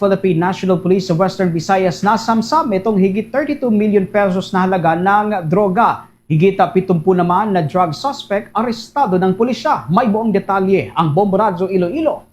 Philippine National Police sa Western Visayas nasamsam itong higit 32 million pesos na halaga ng droga. Higit 70 naman na drug suspect arestado ng pulisya. May buong detalye ang Bomboradio Iloilo.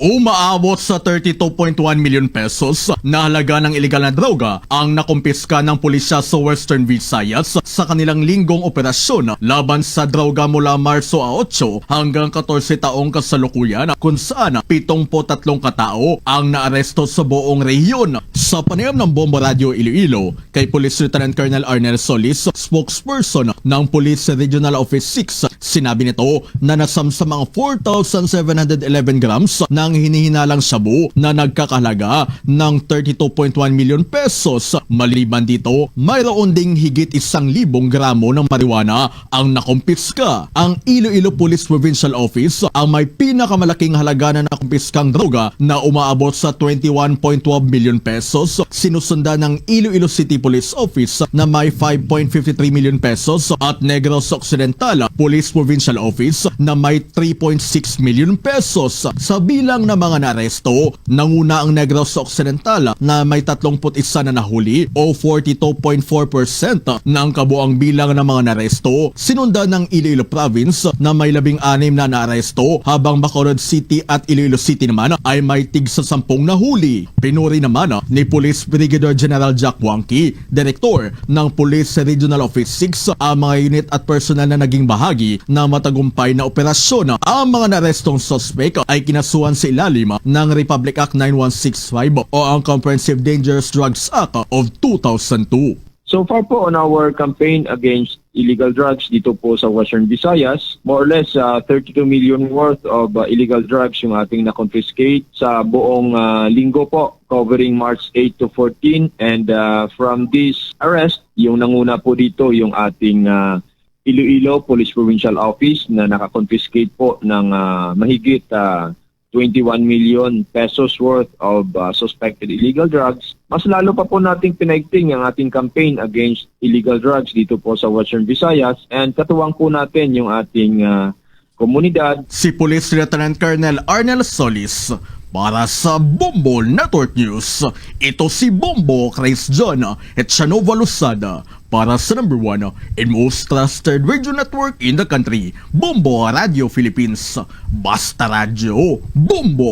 Umaabot sa 32.1 million pesos na halaga ng ilegal na droga ang nakumpiska ng pulisya sa Western Visayas sa kanilang linggong operasyon laban sa droga mula Marso 8 hanggang 14 taong kasalukuyan kung saan 73 katao ang naaresto sa buong rehiyon. Sa panayam ng Bomba Radio Iloilo kay Police Lieutenant Colonel Arnel Solis, spokesperson ng Police Regional Office 6, sinabi nito na nasamsam ang 4,711 grams ng hinihinalang shabu na nagkakalaga ng 32.1 million pesos. Maliban dito, mayroon ding higit isang libong gramo ng marijuana ang nakumpiska. Ang Iloilo Police Provincial Office ang may pinakamalaking halaga na nakumpiskang droga na umaabot sa 21.12 million pesos. Sinusundan ng Iloilo City Police Office na may 5.53 million pesos at Negros Occidental Police Provincial Office na may 3.6 million pesos. Sa bilang ng mga naresto, nanguna ang Negros Occidental na may 31 na nahuli o 42.4% ng kabuang bilang ng mga naresto. Sinundan ng Iloilo Province na may 16 na naresto habang Bacolod City at Iloilo City naman ay may tig sa 10 nahuli. Pinuri naman ni Police Brigadier General Jack Wangki, Director ng Police Regional Office 6 ang mga unit at personal na naging bahagi ng matagumpay na operasyon. Ang mga narestong suspect ay kinasuhan sa ilalim ng Republic Act 9165 o ang Comprehensive Dangerous Drugs Act of 2002. So far po on our campaign against illegal drugs dito po sa Western Visayas, more or less uh, 32 million worth of uh, illegal drugs yung ating na-confiscate sa buong uh, linggo po covering March 8 to 14 and uh, from this arrest, yung nanguna po dito yung ating uh, Iloilo Police Provincial Office na nakakonfiscate po ng uh, mahigit uh, 21 million pesos worth of uh, suspected illegal drugs. Mas lalo pa po nating pinaigting ang ating campaign against illegal drugs dito po sa Western Visayas and katuwang po natin yung ating uh, komunidad Si Police Lieutenant Colonel Arnel Solis para sa Bombo Network News. Ito si Bombo Chris John at Shanova Lusada para sa number one and most trusted radio network in the country, Bombo Radio Philippines. Basta Radio, Bombo!